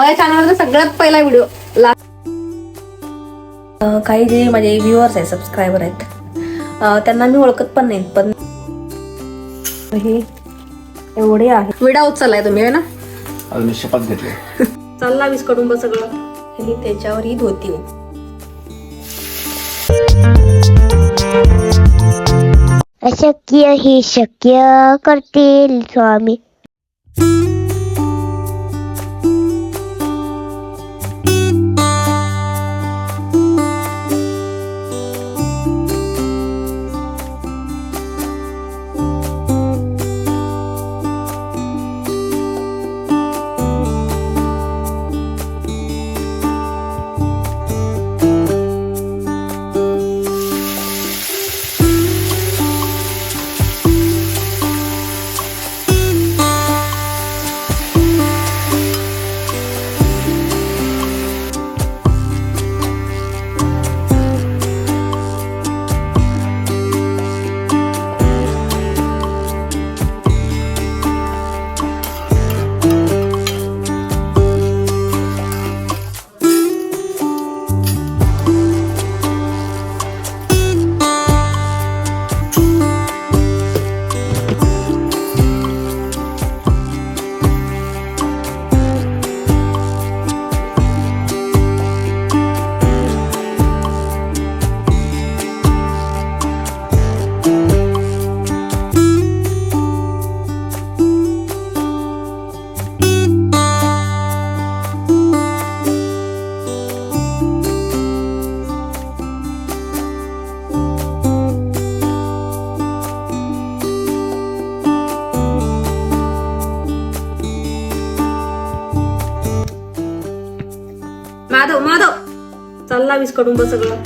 माझ्या चॅनलवरचा सगळ्यात पहिला व्हिडिओ काही जे माझे व्ह्युअर्स आहेत सबस्क्रायबर आहेत त्यांना मी ओळखत पण नाही पण हे एवढे आहे विडा उचललाय तुम्ही आहे ना? अजून मी शपथ घेतली. चालला वीस कडुंब सगळं. हे त्याच्यावर ही धोती अशक्य हे शक्य करतील स्वामी. माधव माधव. चालला वीस कडुंब सगळं.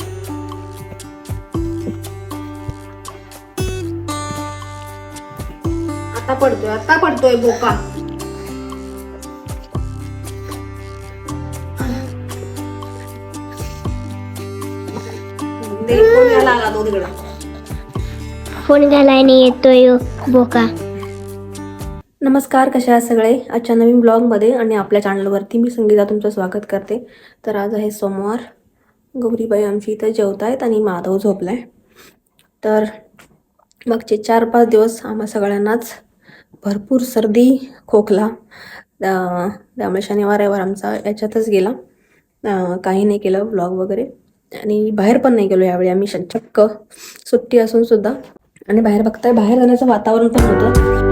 आता पडतोय आता पडतोय बोका. दे, फोन यायला आला तो तिकडं. फोन घालायने येतोय बोका. नमस्कार कशा आहात सगळे? आजच्या नवीन ब्लॉगमध्ये आणि आपल्या चॅनलवरती मी संगीता तुमचं स्वागत करते. तर आज आहे सोमवार. गौरीबाई आमची इथं जेवत आहेत आणि माधव झोपलाय. तर मागचे चार पाच दिवस आम्हा सगळ्यांनाच भरपूर सर्दी खोकला त्यामुळे शनिवार रविवार आमचा याच्यातच गेला. काही नाही केलं ब्लॉग वगैरे. आणि बाहेर पण नाही गेलो यावेळी आम्ही. चक्क सुट्टी असून सुद्धा. आणि बाहेर बघताय बाहेर जाण्याचं वातावरण पण होतं.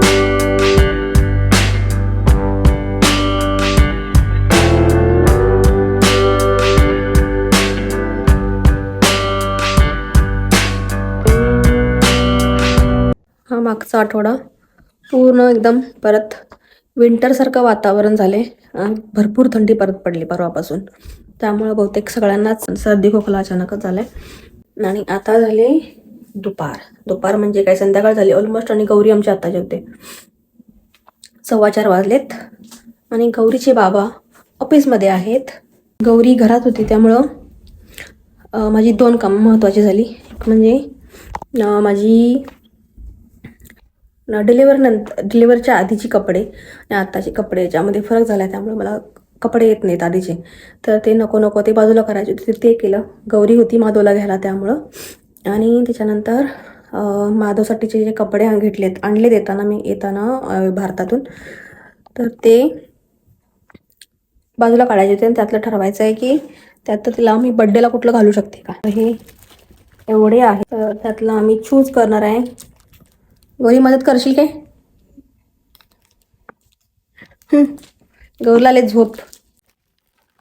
हा मागचा आठवडा पूर्ण एकदम परत विंटरसारखं वातावरण झाले आणि भरपूर थंडी परत पडली परवापासून. त्यामुळं बहुतेक सगळ्यांनाच सर्दी खोकला अचानकच झालाय. आणि आता झाले दुपार. दुपार म्हणजे काय? संध्याकाळ झाली ऑलमोस्ट आणि गौरी आमच्या आता जेवते. सव्वा चार वाजलेत आणि गौरीचे बाबा ऑफिसमध्ये आहेत. गौरी घरात होती त्यामुळं माझी दोन कामं महत्त्वाची झाली. म्हणजे माझी डिलिव्हर नंतर डिलिव्हरच्या आधीची कपडे आणि आत्ताचे कपडे याच्यामध्ये फरक झाला आहे त्यामुळे मला कपडे येत नाहीत आधीचे. तर ते नको नको ते बाजूला करायचे होते ते केलं. गौरी होती माधवला घ्यायला त्यामुळं. आणि त्याच्यानंतर माधवसाठीचे जे कपडे घेतलेत आणले देताना मी येताना भारतातून. तर ते बाजूला काढायचे होते आणि त्यातलं ठरवायचं आहे की त्यात तिला मी बड्डेला कुठलं घालू शकते का? हे एवढे आहे. तर त्यातलं आम्ही चूज करणार आहे. गौरी मदत करशील काय? गौरला गौरीला आले झोप.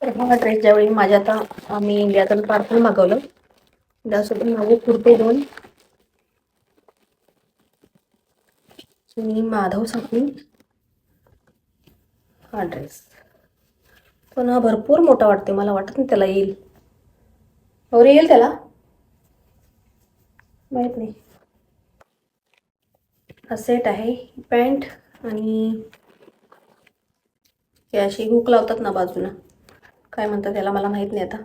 हा ड्रेस ज्यावेळी माझ्या आता आम्ही इंडियातून पार्सल मागवलं त्यासोबत माझे कुर्ते दोन. आणि माधवसाठी हा ड्रेस पण हा भरपूर मोठा वाटते मला वाटत नाही त्याला येईल. गौरी येईल त्याला? माहीत नाही. हा सेट आहे. पॅन्ट आणि हे अशी हुक लावतात ना बाजूला. काय म्हणतात त्याला मला माहीत नाही आता.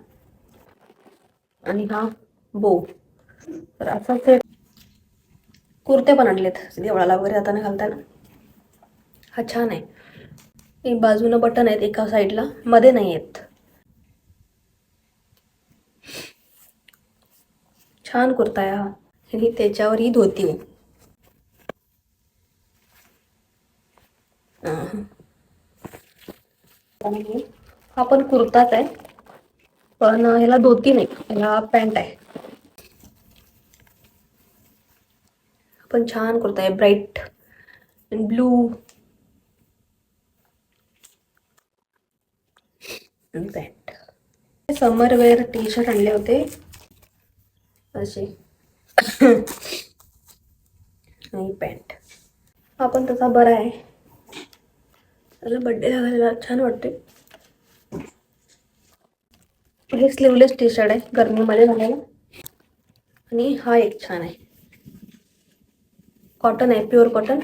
आणि हा बो तर असा सेट कुर्ते पण आणलेत देवळाला वगैरे जाताना घालताना. हा छान आहे. एक बाजूनं बटन आहेत एका साईडला मध्ये नाही आहेत. छान कुर्ता आहे हा. आणि त्याच्यावर ही धोती आहे अहं. आणि हा पण कुर्ताच आहे. पण ह्याला धोती नाही. ह्याला पॅन्ट आहे. पण छान कुर्ता आहे. Bright blue. Pant summer wear T shirt आणले होते. असे. आणि पॅन्ट. हा पण तसा बरा आहे. त्याला बड्डेला घालायला छान वाटते हे स्लीवलेस टी शर्ट आहे गरमीमध्ये घालायला. आणि हा एक छान आहे. कॉटन आहे प्युअर कॉटन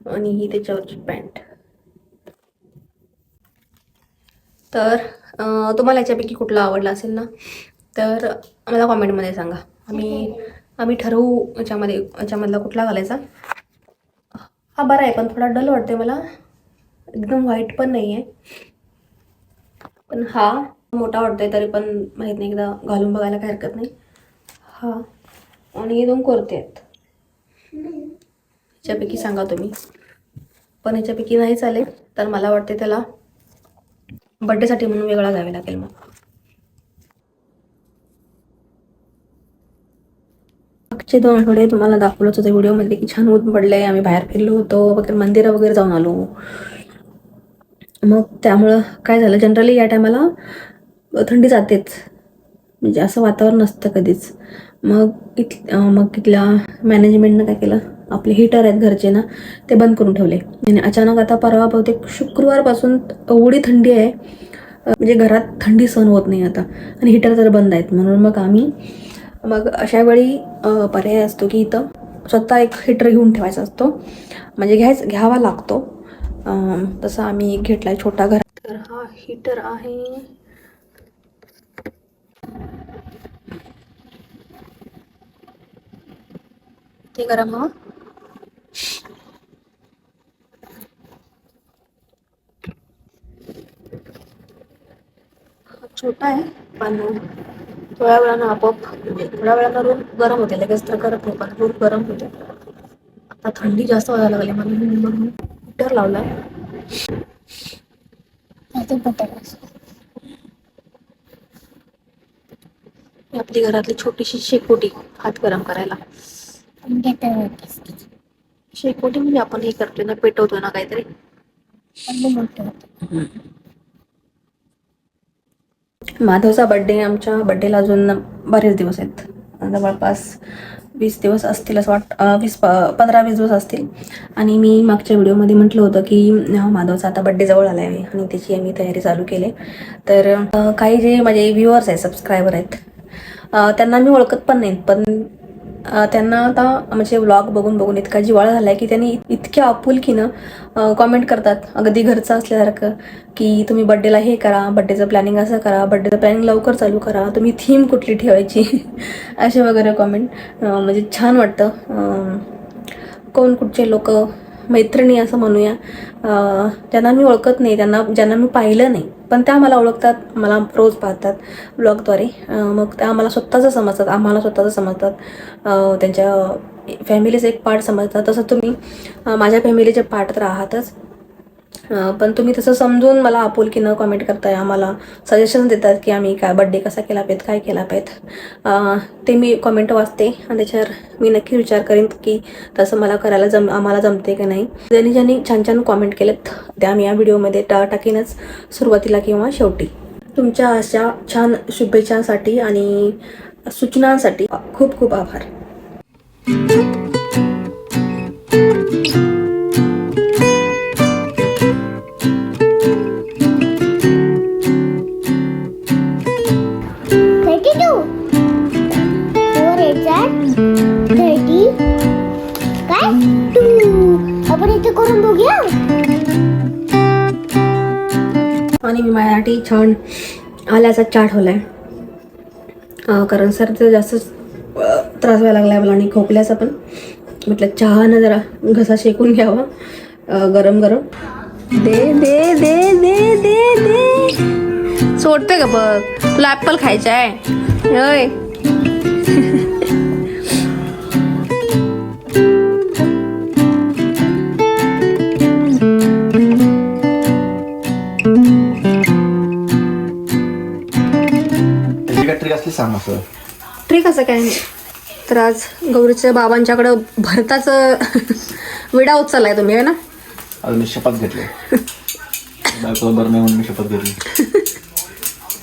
आणि ही त्याच्यावरची पॅन्ट तर तुम्हाला याच्यापैकी कुठला आवडला असेल ना तर मला कॉमेंटमध्ये सांगा. आम्ही आम्ही ठरवू याच्यामध्ये याच्यामधला कुठला घालायचा. हा बरा आहे पण थोडा डल वाटते मला. एकदम व्हाईट पण नाही आहे पण हा मोठा वाटतोय तरी पण माहीत नाही एकदा घालून बघायला काही हरकत नाही. हा. आणि हे दोन कोरते आहेत. ह्याच्यापैकी सांगा तुम्ही. पण ह्याच्यापैकी नाही चालेल तर मला वाटते त्याला बड्डेसाठी म्हणून वेगळा घ्यावे लागेल मग. मागचे दोन आठवडे तुम्हाला दाखवलंच होतं व्हिडिओमध्ये की छान ऊन पडलंय आम्ही बाहेर फिरलो होतो वगैरे मंदिरं वगैरे जाऊन आलो. मग त्यामुळं काय झालं? जनरली या टायमाला थंडी जातेच. म्हणजे असं वातावरण नसतं कधीच. मग इथ मग इथल्या मॅनेजमेंटनं काय केलं? आपले हीटर आहेत घरचे ना ते बंद करून ठेवले. आणि अचानक आता परवा बहुतेक शुक्रवारपासून एवढी थंडी आहे म्हणजे घरात थंडी सहन होत नाही आता. आणि हीटर तर बंद आहेत. म्हणून मग आम्ही मग अशा वेळी पर्याय असतो की इथं स्वतः एक हीटर घेऊन ठेवायचा असतो. म्हणजे घ्यायच घ्यावा लागतो. तसा आम्ही एक घेतलाय छोटा घर. तर हा हीटर आहे. ते गरम हवा हा छोटा आहे पण थोड्या वेळानं आपोआप थोड्या वेळानं रूम गरम होते. लगेच तर करत नाही पण रूम गरम होते. आता थंडी जास्त व्हायला लागली म्हणून म्हणून लावलाय ही आपली घरातली छोटीशी शेकोटी हात गरम करायला. शेकोटी म्हणजे आपण हे करतोय ना पेटवतोय ना काहीतरी. माधवचा बड्डे आमच्या बड्डेला अजून बरेच दिवस आहेत. जवळपास वीस दिवस असतील असं वाट वीस प पंधरा वीस दिवस असतील. आणि मी मागच्या व्हिडिओमध्ये म्हटलं होतं की माधवचा आता बड्डे जवळ आला आहे आणि त्याची आम्ही तयारी चालू केली. तर काही जे माझे व्ह्युअर्स आहेत सबस्क्रायबर आहेत त्यांना मी ओळखत पण नाहीत पण त्यांना आता म्हणजे व्लॉग बघून बघून इतका जिवाळा झाला आहे की त्यांनी इतक्या आपुलकीनं कॉमेंट करतात. अगदी घरचं असल्यासारखं की तुम्ही बड्डेला हे करा बड्डेचं प्लॅनिंग असं करा बड्डेचं प्लॅनिंग लवकर चालू करा तुम्ही थीम कुठली ठेवायची? असे वगैरे कॉमेंट म्हणजे छान वाटतं. कोण कुठचे लोक मैत्रिणी असं म्हणूया. ज्यांना मी ओळखत नाही त्यांना ज्यांना मी पाहिलं नाही. पण त्या मला ओळखतात मला रोज पाहतात ब्लॉगद्वारे. मग त्या आम्हाला स्वतःचं समजतात आम्हाला स्वतःचं समजतात. त्यांच्या फॅमिलीचं एक पार्ट समजतात. तसं तुम्ही माझ्या फॅमिलीचे पार्ट तर आहातच. पण तुम्ही तसं समजून मला आपुलकीनं कॉमेंट करताय आम्हाला सजेशन देतात की आम्ही काय बड्डे कसा केला पाहिजे काय केला पाहिजे. ते मी कॉमेंट वाचते आणि त्याच्यावर मी नक्की विचार करेन की तसं मला करायला जम आम्हाला जमते की नाही. ज्यांनी ज्यांनी छान छान कॉमेंट केलेत त्या मी या व्हिडिओमध्ये टा टाकीनच सुरुवातीला किंवा शेवटी. तुमच्या अशा छान शुभेच्छांसाठी आणि सूचनांसाठी खूप खूप आभार. आणि मी माझ्यासाठी छान आल्याचा चाट ठेवलाय. आहे कारण सर्दीचा जास्त त्रास व्हायला लागलाय मला आणि खोकल्याचा पण. म्हटलं चहानं जरा घसा शेकून घ्यावा. गरम गरम. दे दे दे दे दे दे. सोडते का बघ. तुला ॲपल खायचा आहे असं. ट्रिक असं काय नाही. तर आज गौरीच्या बाबांच्याकडं भरताचं विडा उचललाय तुम्ही आहे ना? आज मी शपथ घेतली. बायकोला बरं नाही म्हणून मी शपथ घेतली.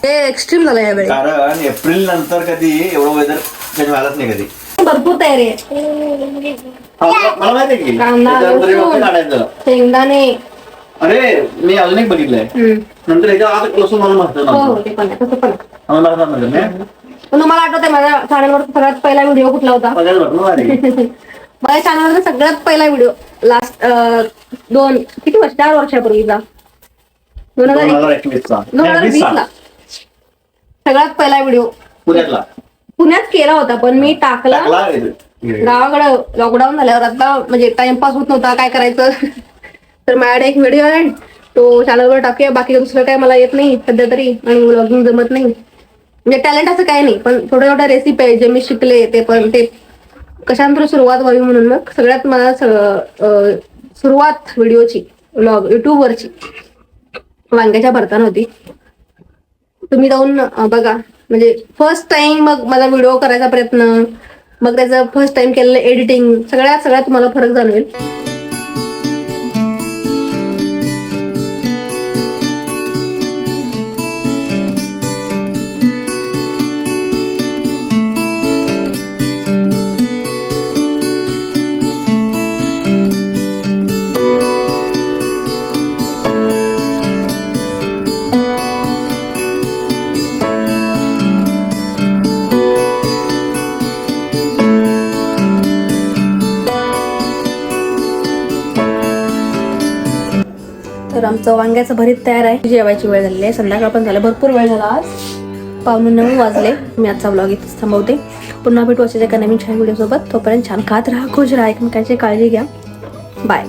ते एक्स्ट्रीम झालं यावेळी कारण एप्रिल नंतर कधी एवढं वेदर चेंज व्हायलाच नाही कधी. भरपूर तयारी आहे. हा, मला- मला माहिती आहे की कांदा, त्याच्यानंतर हे लसूण. वरती काढायचं शेंगदाणे. अरे मी अजून एक बघितलंय. हम्म. नंतर ह्याच्या आत लसूण मला माहिती हो हो ते पण आहे. तसं पण आहे. मला नाही पण तुम्हाला आठवतंय माझ्या चॅनलवर सगळ्यात पहिला व्हिडिओ कुठला होता. माझ्या चॅनलवर सगळ्यात पहिला व्हिडिओ लास्ट दोन किती वर्ष चार वर्षापूर्वीचा? दोन हजार दोन हजार एकवीसचा. दोन हजार नाही, वीस. ला सगळ्यात पहिला व्हिडिओ पुण्यातला? पुण्यात केला होता पण मी टाकला. गावाकडं लॉकडाऊन झाल्यावर आता म्हणजे टाइमपास होत नव्हता काय करायचं? तर माझ्याकडे एक व्हिडिओ आहे तो चॅनलवर टाकूया बाकी दुसरं काय मला येत नाही सध्या तरी आणि व्लॉगिंग जमत नाही. म्हणजे टॅलेंट असं काही नाही पण थोड्या एवढं रेसिपी आहे जे मी शिकले ते पण ते कशांतर सुरुवात व्हावी म्हणून मग सगळ्यात मला सुरुवात व्हिडिओची ब्लॉग युट्यूबवरची वांग्याच्या भरताना होती. तुम्ही जाऊन बघा. म्हणजे फर्स्ट टाइम मग मला व्हिडिओ करायचा प्रयत्न मग त्याचं फर्स्ट टाइम केलेलं एडिटिंग सगळ्यात सगळ्यात तुम्हाला फरक जाणवेल. तर आमचं वांग्याचं भरीत तयार आहे. जेवायची वेळ झालेली आहे. संध्याकाळ पण झालं. भरपूर वेळ झाला आज. पावणे नऊ वाजले. मी आजचा ब्लॉग इथेच थांबवते. पुन्हा भेटू असेच एका नवीन छान व्हिडिओसोबत तोपर्यंत छान खात राहा खुश राहा. एकमेकांची काळजी घ्या. बाय